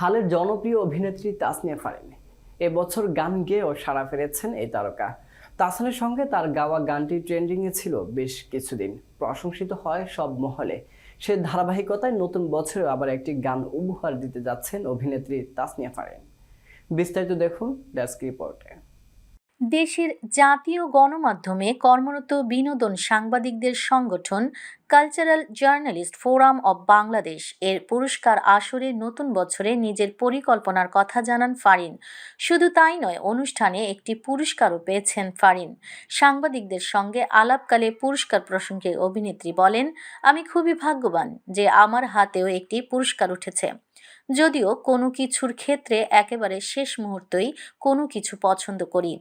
হালের জনপ্রিয় অভিনেত্রী তাসনিয়া ফারিন। এবছর গান গেয়েও সাড়া ফেলেছেন এই তারকা। তাসনের সঙ্গে তার গাওয়া গানটি ট্রেন্ডিংয়ে ছিল বেশ কিছুদিন। প্রশংসিত হয় সব মহলে। সে ধারাবাহিকতায় নতুন বছরে আবার একটি গান উপহার দিতে যাচ্ছেন অভিনেত্রী তাসনিয়া ফারিন। বিস্তারিত দেখুন ডেস্ক রিপোর্টে। দেশের জাতীয় গণমাধ্যমে কর্মরত বিনোদন সাংবাদিকদের সংগঠন Cultural Journalist Forum of Bangladesh. এর পুরস্কার আসরে নতুন বছরে নিজের পরিকল্পনার কথা জানান ফারিন। শুধু তাই নয়, অনুষ্ঠানে একটি পুরস্কারও পেয়েছেন ফারিন। সাংবাদিকদের সঙ্গে আলাপকালে পুরস্কার প্রসঙ্গে অভিনেত্রী বলেন, আমি খুবই ভাগ্যবান যে আমার হাতেও একটি পুরস্কার উঠেছে। যদিও কোনো কিছুর ক্ষেত্রে একেবারে শেষ মুহূর্তেই কোনো কিছু পছন্দ করি।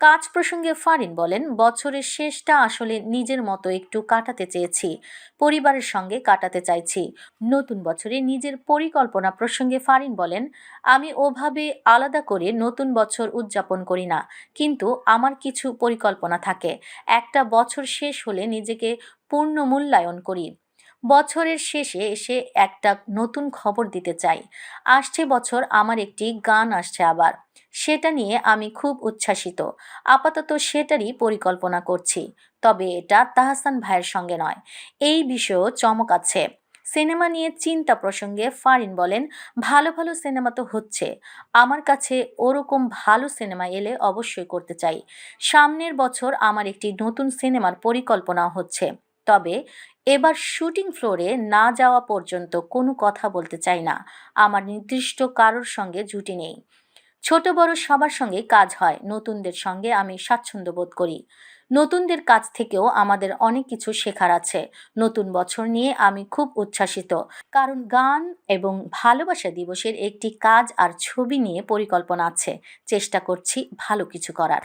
কাজ প্রসঙ্গে ফারিন বলেন, বছরের শেষটা আসলে নিজের মতো একটু কাটাতে চেয়েছি, পরিবারের সঙ্গে কাটাতে চাইছি। নতুন বছরে নিজের পরিকল্পনা প্রসঙ্গে ফারিন বলেন, আমি ওভাবে আলাদা করে নতুন বছর উদযাপন করি না, কিন্তু আমার কিছু পরিকল্পনা থাকে। একটা বছর শেষ হলে নিজেকে পূর্ণ মূল্যায়ন করি। বছরের শেষে এসে একটা নতুন খবর দিতে চাই। আসছে বছর আমার একটি গান আসছে আবার। সেটা নিয়ে আমি খুব উচ্ছ্বাসিত। আপাতত সেটারই পরিকল্পনা করছি। তবে এটা তাহসান ভাইয়ের সঙ্গে নয়। এই বিষয়েও চমক আছে। সিনেমা নিয়ে চিন্তা প্রসঙ্গে ফারিন বলেন, ভালো ভালো সিনেমা তো হচ্ছে। আমার কাছে ওরকম ভালো সিনেমা এলে অবশ্যই করতে চাই। সামনের বছর আমার একটি নতুন সিনেমার পরিকল্পনা হচ্ছে। তবে এবার শুটিং ফ্লোরে না যাওয়া পর্যন্ত কোনো কথা বলতে চাই না। আমার নির্দিষ্ট কারোর সঙ্গে জুটি নেই। ছোট বড় সবার সঙ্গে কাজ হয়। নতুনদের সঙ্গে আমি স্বাচ্ছন্দ্য বোধ করি। নতুনদের কাছ থেকেও আমাদের অনেক কিছু শেখার আছে। নতুন বছর নিয়ে আমি খুব উচ্ছ্বাসিত। কারণ গান এবং ভালোবাসা দিবসের একটি কাজ আর ছবি নিয়ে পরিকল্পনা আছে। চেষ্টা করছি ভালো কিছু করার।